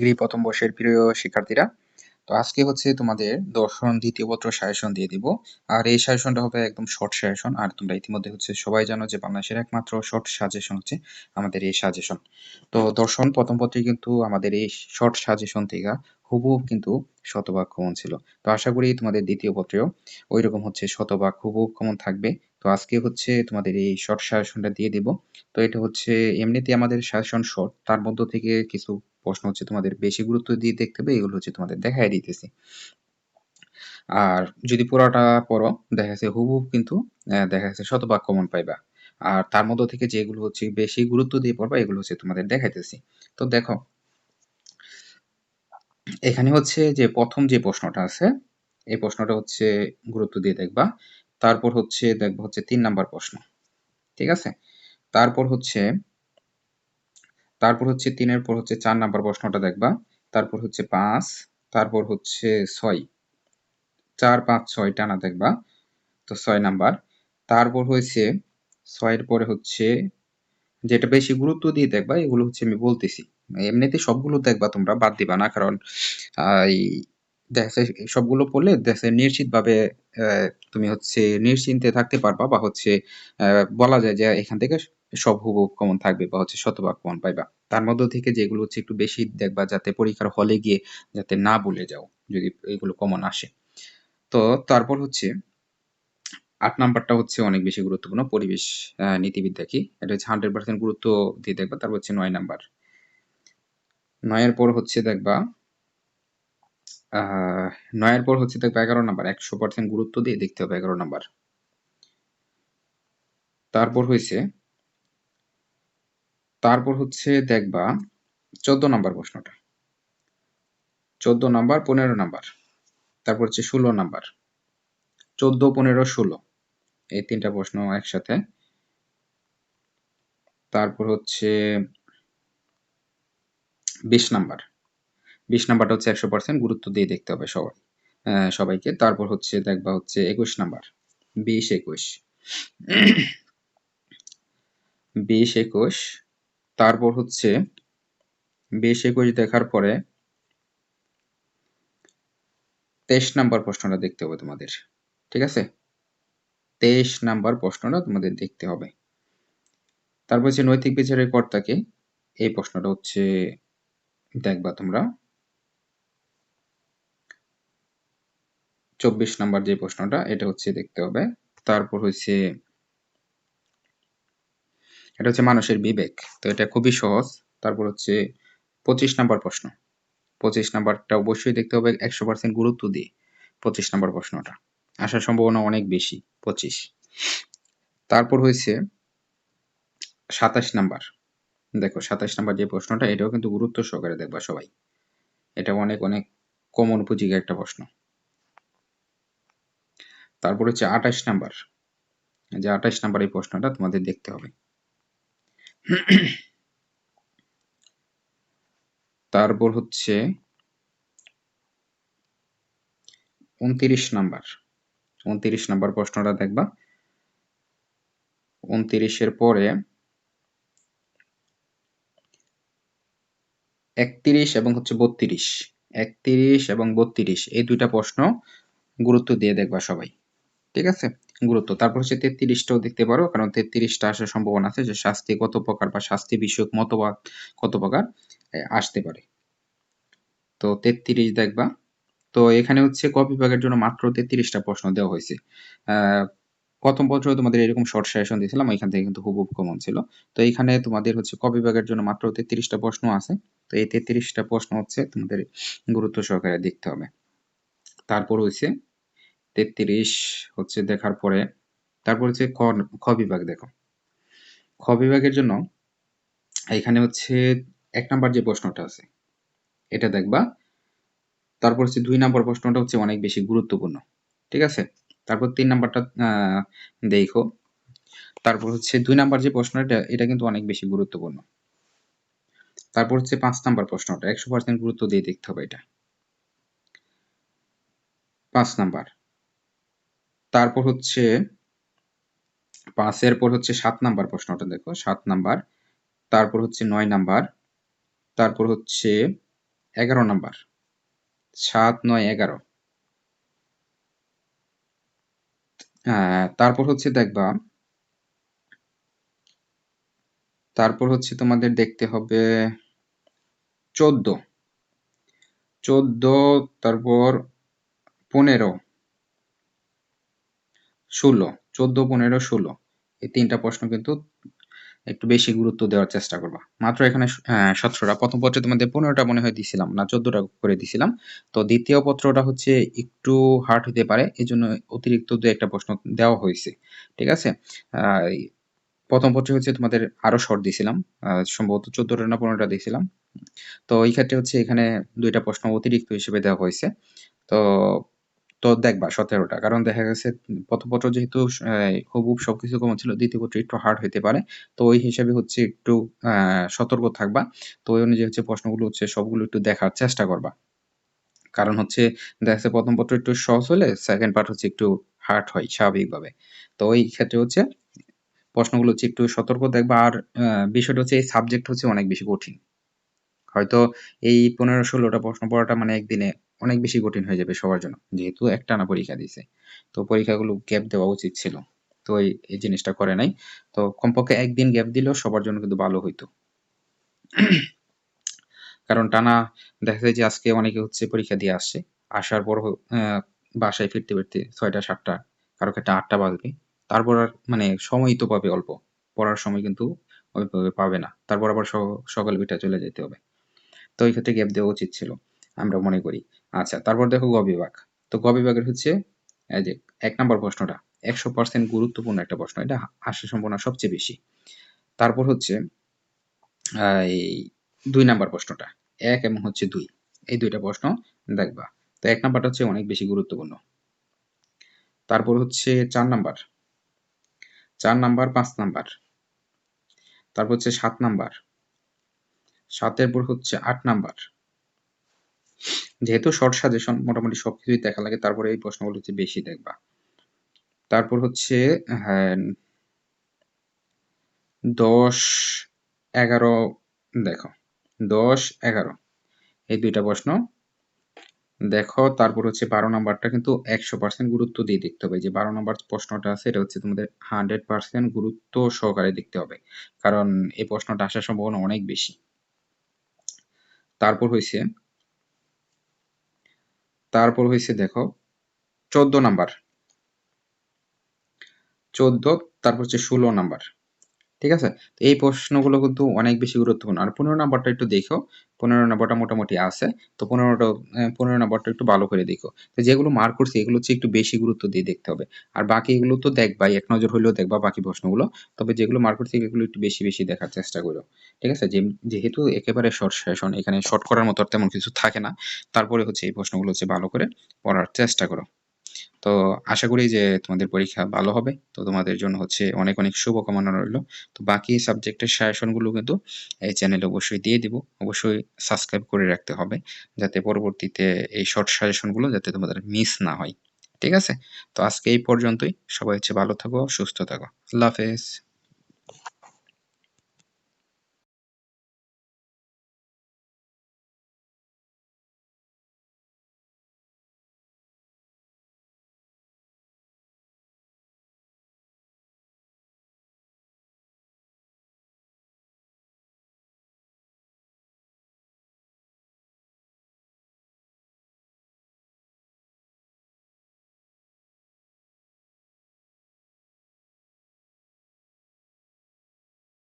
Degree প্রথম বর্ষের প্রিয় শিক্ষার্থীরা। তো আজকে হচ্ছে তোমাদের দর্শন, দ্বিতীয় পত্র সাজেশন দিয়ে দিব। আর এই সাজেশনটা হবে একদম শর্ট সাজেশন। আর তোমরা ইতিমধ্যে হচ্ছে সবাই জানো যে বাংলাদেশের একমাত্র শর্ট সাজেশন হচ্ছে আমাদের এই সাজেশন। তো দর্শন, প্রথম পত্রে কিন্তু আমাদের এই শর্ট সাজেশন থেকে হুবহুব কিন্তু শতভাগ কমন ছিল। তো আশা করি তোমাদের দ্বিতীয় পত্রেও ওই রকম হচ্ছে শতভাগ হুবহুব কমন থাকবে। তো আজকে হচ্ছে তোমাদের এই শর্ট সাজেশনটা দিয়ে দিব। তো এটা হচ্ছে এমনিতে আমাদের সাজেশন শর্ট তার মধ্য থেকে কিছু প্রশ্ন হচ্ছে তোমাদের বেশি গুরুত্ব দিয়ে দেখতে হবে, এগুলো হচ্ছে তোমাদের দেখাই দিতেছি। আর যদি পুরোটা পড়ো, দেখা যাচ্ছে হুবহুব কিন্তু দেখা যাচ্ছে শতভাগ কমন পাইবা। আর তার মধ্য থেকে যেগুলো হচ্ছে বেশি গুরুত্ব দিয়ে পড়বা, এগুলো হচ্ছে তোমাদের দেখাইতেছি। তো দেখো, এখানে হচ্ছে যে প্রথম যে প্রশ্নটা আছে, এই প্রশ্নটা হচ্ছে গুরুত্ব দিয়ে দেখবা। তারপর হচ্ছে দেখব হচ্ছে তিন নাম্বার প্রশ্ন, ঠিক আছে? তারপর হচ্ছে তারপর হচ্ছে তিনের পর হচ্ছে চার নাম্বার প্রশ্নটা দেখবা। তারপর হচ্ছে পাঁচ, তারপর হচ্ছে ছয়। চার, পাঁচ, ছয় টানা দেখবা। তো ছয় নাম্বার। তারপর হয়েছে ছয়ের পরে হচ্ছে যেটা বেশি গুরুত্ব দিয়ে দেখবা, এগুলো হচ্ছে আমি বলতেছি। এমনিতে সবগুলো দেখবা তোমরা, বাদ দিবা না, কারণ এই দেখা সবগুলো পড়লে দেখা নিশ্চিত ভাবে তুমি হচ্ছে নিশ্চিন্তে থাকতে পারবা বা হচ্ছে বলা যায় যে এখান থেকে সব হুবহু কমন থাকবে বা হচ্ছে শতভাগ কমন পাইবা। তার মধ্য থেকে যেগুলো হচ্ছে একটু বেশি দেখবা যাতে পরীক্ষার হলে গিয়ে যাতে না ভুলে যাও যদি এগুলো কমন আসে। তো তারপর হচ্ছে আট নাম্বারটা হচ্ছে অনেক বেশি গুরুত্বপূর্ণ পরিবেশ নীতিবিদ্যা কি? এটা হচ্ছে হান্ড্রেড পার্সেন্ট গুরুত্ব দিয়ে দেখবা, তারপর হচ্ছে নয় নাম্বার। নয়ের পর হচ্ছে দেখবা নয়ের পর হচ্ছে দেখবা এগারো নাম্বার, একশো পার্সেন্ট গুরুত্ব দিয়ে দেখতে হবে এগারো নাম্বার। তারপর হয়েছে তারপর হচ্ছে দেখবা চোদ্দ নাম্বার প্রশ্নটা। চোদ্দ নাম্বার, পনেরো নাম্বার। তারপর হচ্ছে ষোলো নাম্বার। চোদ্দ, পনেরো, ষোলো। এই তিনটা প্রশ্ন একসাথে। তারপর হচ্ছে বিশ নাম্বার। বিশ নাম্বারটা হচ্ছে একশো পার্সেন্ট গুরুত্ব দিয়ে দেখতে হবে সবাই সবাইকে। তারপর হচ্ছে দেখবা হচ্ছে একুশ নাম্বার। বিশ, একুশ। বিশ, একুশ। তারপর হচ্ছে বিশ একুশ দেখার পরে তেইশ নাম্বার প্রশ্নটা দেখতে হবে তোমাদের, ঠিক আছে? তেইশ নাম্বার প্রশ্নটা তোমাদের দেখতে হবে। তারপর হচ্ছে নৈতিক বিচারের কর্তাকে এই প্রশ্নটা হচ্ছে দেখবা তোমরা। চব্বিশ নাম্বার যে প্রশ্নটা, এটা হচ্ছে দেখতে হবে। তারপর হচ্ছে এটা হচ্ছে মানুষের বিবেক। তো এটা খুবই সহজ। তারপর হচ্ছে পঁচিশ নাম্বার প্রশ্ন। পঁচিশ নাম্বারটা অবশ্যই দেখতে হবে, একশো পার্সেন্ট গুরুত্ব দিয়ে পঁচিশ নাম্বার প্রশ্নটা। আসার সম্ভাবনা অনেক বেশি, পঁচিশ। তারপর হয়েছে সাতাশ নাম্বার। দেখো, সাতাশ নাম্বার যে প্রশ্নটা, এটাও কিন্তু গুরুত্ব সহকারে দেখবা সবাই। এটা অনেক অনেক কমন উপযোগী একটা প্রশ্ন। তারপর হচ্ছে আঠাশ নাম্বার। যে আঠাশ নাম্বার এই প্রশ্নটা তোমাদের দেখতে হবে। তারপর হচ্ছে উনত্রিশ নাম্বার। উনত্রিশ নাম্বার প্রশ্নটা দেখবা। উনত্রিশের পরে একত্রিশ এবং হচ্ছে বত্রিশ। একত্রিশ এবং বত্রিশ, এই দুইটা প্রশ্ন গুরুত্ব দিয়ে দেখবা সবাই। ঠিক আছে? গুরুত্ব। তারপর হচ্ছে তেত্রিশটাও দেখতে পারো, কারণ তেত্রিশটা আসার সম্ভাবনা আছে যে শাস্তি কত প্রকার বা শাস্তি বিষয়ক মতবাদ কত প্রকার আসতে পারে। তো তেত্রিশ দেখবা। তো এখানে হচ্ছে ক বিভাগের জন্য মাত্র তেত্রিশটা প্রশ্ন দেওয়া হয়েছে। প্রথম বছর তোমাদের এরকম শর্ট সেশন দিয়েছিলাম এখান থেকে কিন্তু হুবহুব কমন ছিল। তো এখানে তোমাদের হচ্ছে ক বিভাগের জন্য মাত্র তেত্রিশটা প্রশ্ন আছে। তো এই তেত্রিশটা প্রশ্ন হচ্ছে তোমাদের গুরুত্ব সহকারে দেখতে হবে। তারপর হচ্ছে তেত্রিশ হচ্ছে দেখার পরে, তারপর হচ্ছে খ বিভাগ দেখো। খ বিভাগের জন্য এখানে হচ্ছে এক নাম্বার যে প্রশ্নটা আছে, এটা দেখবা। তারপর হচ্ছে দুই নাম্বার প্রশ্নটা হচ্ছে অনেক বেশি গুরুত্বপূর্ণ, ঠিক আছে? তারপর তিন নাম্বারটা দেখো। তারপর হচ্ছে দুই নাম্বার যে প্রশ্নটা, এটা কিন্তু অনেক বেশি গুরুত্বপূর্ণ। তারপর হচ্ছে পাঁচ নাম্বার প্রশ্নটা, একশো পার্সেন্ট গুরুত্ব দিয়ে দেখতে হবে এটা। পাঁচ নাম্বার। তারপর হচ্ছে পাঁচের পর হচ্ছে সাত নাম্বার প্রশ্নটা দেখো, সাত নাম্বার। তারপর হচ্ছে নয় নাম্বার। তারপর হচ্ছে এগারো নাম্বার। সাত, নয়, এগারো। তারপর হচ্ছে দেখবা, তারপর হচ্ছে তোমাদের দেখতে হবে চোদ্দ। চোদ্দ, তারপর পনেরো। ষোলো, চোদ্দ, পনেরো, ষোলো। এই তিনটা প্রশ্ন কিন্তু একটু বেশি গুরুত্ব দেওয়ার চেষ্টা করবা। মাত্র এখানে সতেরোটা। প্রথম পত্রে তোমাদের পনেরোটা মনে হয় দিছিলাম না, চোদ্দটা করে দিছিলাম। তো দ্বিতীয় পত্রটা হচ্ছে একটু হার্ড হতে পারে এই জন্য অতিরিক্ত দু একটা প্রশ্ন দেওয়া হয়েছে। ঠিক আছে? প্রথম পত্রে হচ্ছে তোমাদের আরও শর্ট দিছিলাম সম্ভবত চোদ্দটা না পনেরোটা দিয়েছিলাম তো এই ক্ষেত্রে হচ্ছে এখানে দুইটা প্রশ্ন অতিরিক্ত হিসেবে দেওয়া হয়েছে। তো তো দেখবা সতেরোটা। কারণ দেখা গেছে প্রথম পত্র যেহেতু হুবহুব সবকিছু কমন ছিল, দ্বিতীয় পত্র একটু হার্ড হইতে পারে। তো ওই হিসাবে হচ্ছে একটু সতর্ক থাকবা। তো ওই অনুযায়ী হচ্ছে প্রশ্নগুলো হচ্ছে সবগুলো একটু দেখার চেষ্টা করবা। কারণ হচ্ছে দেখা যাচ্ছে প্রথম পত্র একটু সহজ হলে সেকেন্ড পার্ট হচ্ছে একটু হার্ড হয় স্বাভাবিকভাবে। তো ওই ক্ষেত্রে হচ্ছে প্রশ্নগুলো হচ্ছে একটু সতর্ক দেখবা আর বিষয়টা হচ্ছে এই সাবজেক্ট হচ্ছে অনেক বেশি কঠিন। হয়তো এই পনেরো ষোলোটা প্রশ্ন পড়াটা মানে একদিনে অনেক বেশি কঠিন হয়ে যাবে সবার জন্য। যেহেতু একটানা পরীক্ষা দিছে। তো পরীক্ষাগুলো গ্যাপ দেওয়া উচিত ছিল। তো এই জিনিসটা করে নাই। তো কমপক্ষে একদিন গ্যাপ দিলেও সবার জন্য কিন্তু ভালো হইতো। কারণ টানা দেখা যায় যে আজকে অনেকে হচ্ছে পরীক্ষা দিয়ে আসছে। আসার পর বাসায় ফিরতে ফিরতে ছয়টা, সাতটা, কারও ক্ষেত্রে আটটা বাজবে। তারপর আর মানে সময় তো পাবে অল্প। পড়ার সময় কিন্তু ওইভাবে পাবে না। তারপর আবার সকাল বিটা চলে যেতে হবে। তো ওই ক্ষেত্রে গ্যাপ দেওয়া উচিত ছিল। আমরা মনে করি। আচ্ছা তারপর দেখো গ বিভাগ। তো গ বিভাগের হচ্ছে, এই যে, এক নম্বর প্রশ্নটা, একশো পার্সেন্ট গুরুত্বপূর্ণ একটা প্রশ্ন, এটা আসার সম্ভাবনা সবচেয়ে বেশি। তারপর হচ্ছে, এই দুই নাম্বার প্রশ্নটা, এক এবং হচ্ছে দুই, এই দুইটা প্রশ্ন দেখবা। তো এক নাম্বারটা হচ্ছে অনেক বেশি গুরুত্বপূর্ণ। তারপর হচ্ছে চার নাম্বার চার নাম্বার, পাঁচ নাম্বার, তারপর হচ্ছে সাত নাম্বার, সাতের পর হচ্ছে আট নাম্বার যেহেতু শর্ট সাজেশন মোটামুটি সবকিছুই দেখা লাগে, তারপরে এই প্রশ্নগুলো হচ্ছে বেশি দেখবা। তারপর হচ্ছে হ্যাঁ দশ, এগারো, দেখো, দশ, এগারো, এই দুইটা প্রশ্ন। দেখো, তারপর হচ্ছে বারো নাম্বারটা কিন্তু একশো পার্সেন্ট গুরুত্ব দিয়ে দেখতে হবে। যে বারো নাম্বার প্রশ্নটা আছে, এটা হচ্ছে তোমাদের হান্ড্রেড পার্সেন্ট গুরুত্ব সহকারে দেখতে হবে, কারণ এই প্রশ্নটা আসার সম্ভাবনা অনেক বেশি। তারপর হয়েছে তারপর হয়েছে দেখো চোদ্দ নাম্বার। চোদ্দ তারপর হচ্ছে ষোলো নাম্বার। ঠিক আছে? তো এই প্রশ্নগুলো কিন্তু অনেক বেশি গুরুত্বপূর্ণ। আর পনেরো নাম্বারটা একটু দেখো। পনেরো নাম্বারটা মোটামুটি আছে। তো পনেরোটা পনেরো নাম্বারটা একটু ভালো করে দেখো। তো যেগুলো মার্ক করছে, এগুলো হচ্ছে একটু বেশি গুরুত্ব দিয়ে দেখতে হবে। আর বাকি এগুলো তো দেখবাই এক নজর হলেও দেখবা বাকি প্রশ্নগুলো। তবে যেগুলো মার্ক করছে, এগুলো একটু বেশি বেশি দেখার চেষ্টা করো। ঠিক আছে? যেহেতু একেবারে শর্ট সেশন এখানে শর্ট করার মতো তেমন কিছু থাকে না। তারপরে হচ্ছে এই প্রশ্নগুলো হচ্ছে ভালো করে পড়ার চেষ্টা করো। তো আশা করি যে তোমাদের পরীক্ষা ভালো হবে। তো তোমাদের জন্য হচ্ছে অনেক অনেক শুভকামনা রইল। তো বাকি সাবজেক্টের সাজেশনগুলো কিন্তু এই চ্যানেলে অবশ্যই দিয়ে দিব। অবশ্যই সাবস্ক্রাইব করে রাখতে হবে যাতে পরবর্তীতে এই শর্ট সাজেশনগুলো যাতে তোমাদের মিস না হয়। ঠিক আছে? তো আজকে এই পর্যন্তই। সবাই হচ্ছে ভালো থাকো, সুস্থ থাকো। আল্লাহ হাফেজ।